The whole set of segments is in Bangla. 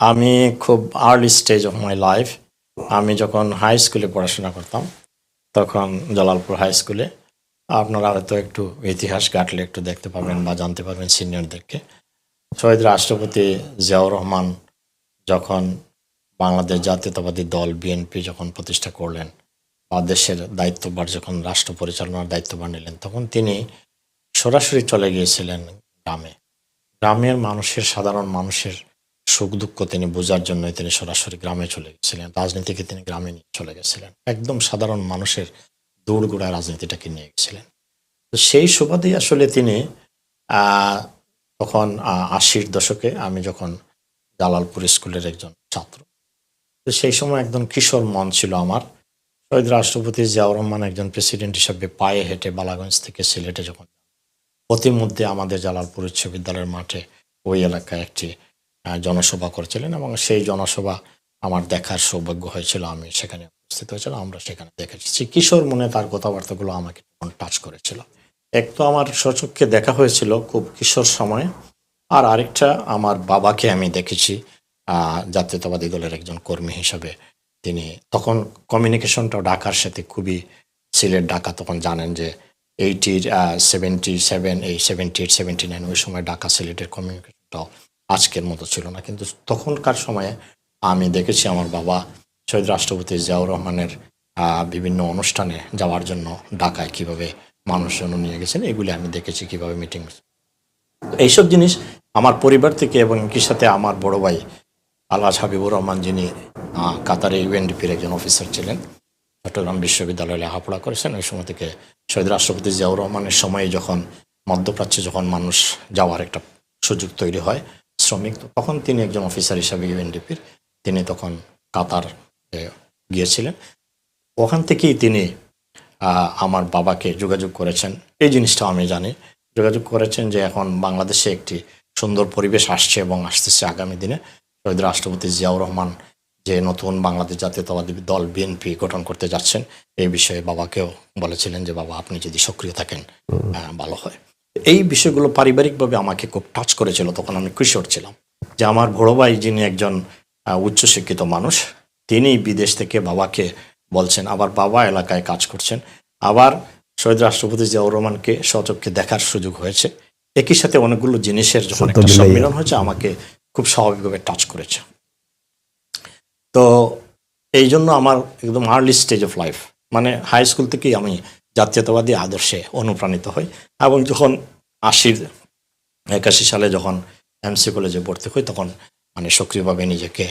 আমি খুব early stage of my life আমি যখন হাই স্কুলে পড়াশোনা করতাম, তখন জালালপুর হাই স্কুলে আপনারা হয়তো একটু ইতিহাস ঘাটলে একটু দেখতে পাবেন বা জানতে পারবেন সিনিয়রদেরকে শহীদ রাষ্ট্রপতি জিয়াউর রহমান যখন বাংলাদেশ জাতীয়তাবাদী দল বিএনপি যখন প্রতিষ্ঠা করলেন, বা দেশের দায়িত্বভার যখন রাষ্ট্র পরিচালনার দায়িত্বভার নিলেন, তখন তিনি সরাসরি চলে গিয়েছিলেন গ্রামে। গ্রামের মানুষের, সাধারণ মানুষের সুখ দুঃখ তিনি বোঝার জন্যই তিনি সরাসরি গ্রামে চলে গেছিলেন। রাজনীতিকে তিনি গ্রামে নিয়ে চলে গেছিলেন। একদম সাধারণ মানুষের দৌড়গোড়ায় রাজনীতিটাকে নিয়ে গেছিলেন। তো সেই সুবাদেই আসলে তিনি তখন আশির দশকে আমি যখন জালালপুর স্কুলের একজন ছাত্র, তো সেই সময় একদম কিশোর মন ছিল আমার। শহীদ রাষ্ট্রপতি জিয়াউর রহমান একজন প্রেসিডেন্ট হিসাবে পায়ে হেঁটে বালাগঞ্জ থেকে সিলেটে যখন প্রতিমধ্যে আমাদের জালালপুর উচ্চ বিদ্যালয়ের মাঠে ওই এলাকায় একটি জনসভা করেছিলেন এবং সেই জনসভা আমার দেখার সৌভাগ্য হয়েছিল। আমি সেখানে উপস্থিত হয়েছিলাম আমরা সেখানে দেখেছি। কিশোর মনে তার কথাবার্তাগুলো আমাকে টাচ করেছিল। এক তো আমার সচক্ষে দেখা হয়েছিল খুব কিশোর সময়ে, আর আরেকটা আমার বাবাকে আমি দেখেছি জাতীয়তাবাদী দলের একজন কর্মী হিসাবে। তিনি তখন কমিউনিকেশনটা ঢাকার সাথে খুবই সিলেট ঢাকা, তখন জানেন যে এইটির সেভেন্টি সেভেন এই সেভেন্টি এইট সেভেন্টি নাইন ওই সময় ঢাকা সিলেটের কমিউনিকেশনটাও আজকের মতো ছিল না। কিন্তু তখনকার সময়ে আমি দেখেছি আমার বাবা শহীদ রাষ্ট্রপতি জিয়াউর রহমানের বিভিন্ন অনুষ্ঠানে যাওয়ার জন্য ঢাকায় কীভাবে মানুষজন নিয়ে গেছেন, এগুলি আমি দেখেছি কীভাবে মিটিং এইসব জিনিস আমার পরিবার থেকে এবং কি সাথে আমার বড় ভাই আলহাজ হাবিবুর রহমান যিনি কাতারে ইউএনডিপির একজন অফিসার ছিলেন, চট্টগ্রাম বিশ্ববিদ্যালয়ে লেখাপড়া করেছেন। ওই সময় থেকে শহীদ রাষ্ট্রপতি জিয়াউর রহমানের সময়ে যখন মধ্যপ্রাচ্যে যখন মানুষ যাওয়ার একটা সুযোগ তৈরি হয় শ্রমিক, তখন তিনি একজন অফিসার হিসাবে ইউএনডিপির তিনি তখন কাতার গিয়েছিলেন। ওখান থেকেই তিনি আমার বাবাকে যোগাযোগ করেছেন। এই জিনিসটা আমি জানি। যোগাযোগ করেছেন যে এখন বাংলাদেশে একটি সুন্দর পরিবেশ আসছে এবং আসতেছে আগামী দিনে। শহীদ রাষ্ট্রপতি জিয়াউর রহমান যে নতুন বাংলাদেশ জাতীয়তাবাদী দল বিএনপি গঠন করতে যাচ্ছেন, এই বিষয়ে বাবাকেও বলেছিলেন যে, বাবা, আপনি যদি সক্রিয় থাকেন ভালো হয়। এই বিষয়গুলো পারিবারিকভাবে আমাকে খুব টাচ করেছিল তখন আমি কিশোর ছিলাম। যে আমার বড় ভাই যিনি একজন উচ্চশিক্ষিত মানুষ তিনি বিদেশ থেকে বাবাকে বলছেন আবার বাবা এলাকায় কাজ করছেন। আবার শহীদ রাষ্ট্রপতি জিয়াউর রহমানকে সচক্ষে দেখার সুযোগ হয়েছে। একই সাথে অনেকগুলো জিনিসের যখন একটা। সম্মিলন হয়েছে আমাকে খুব স্বাভাবিকভাবে টাচ করেছে। তো এই জন্য আমার একদম আর্লি স্টেজ অফ লাইফ মানে হাই স্কুল থেকেই আমি জাতীয়তাবাদী আদর্শে অনুপ্রাণিত হই এবং যখন আশির একাশি সালে যখন এমসি কলেজে ভর্তি হই তখন মানে সক্রিয়ভাবে নিজেকে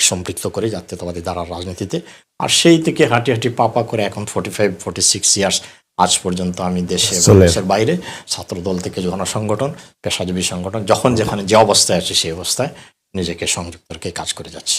সম্পৃক্ত করে জাতীয়তাবাদী ধারার রাজনীতিতে। আর সেই থেকে হাঁটি হাঁটি পাপা করে এখন forty five forty six years আজ পর্যন্ত আমি দেশে দেশের বাইরে ছাত্রদল থেকে জনসংগঠন পেশাজীবী সংগঠন যখন যেখানে যে অবস্থায় আছে সেই অবস্থায় নিজেকে সংযুক্ত রেখে কাজ করে যাচ্ছি।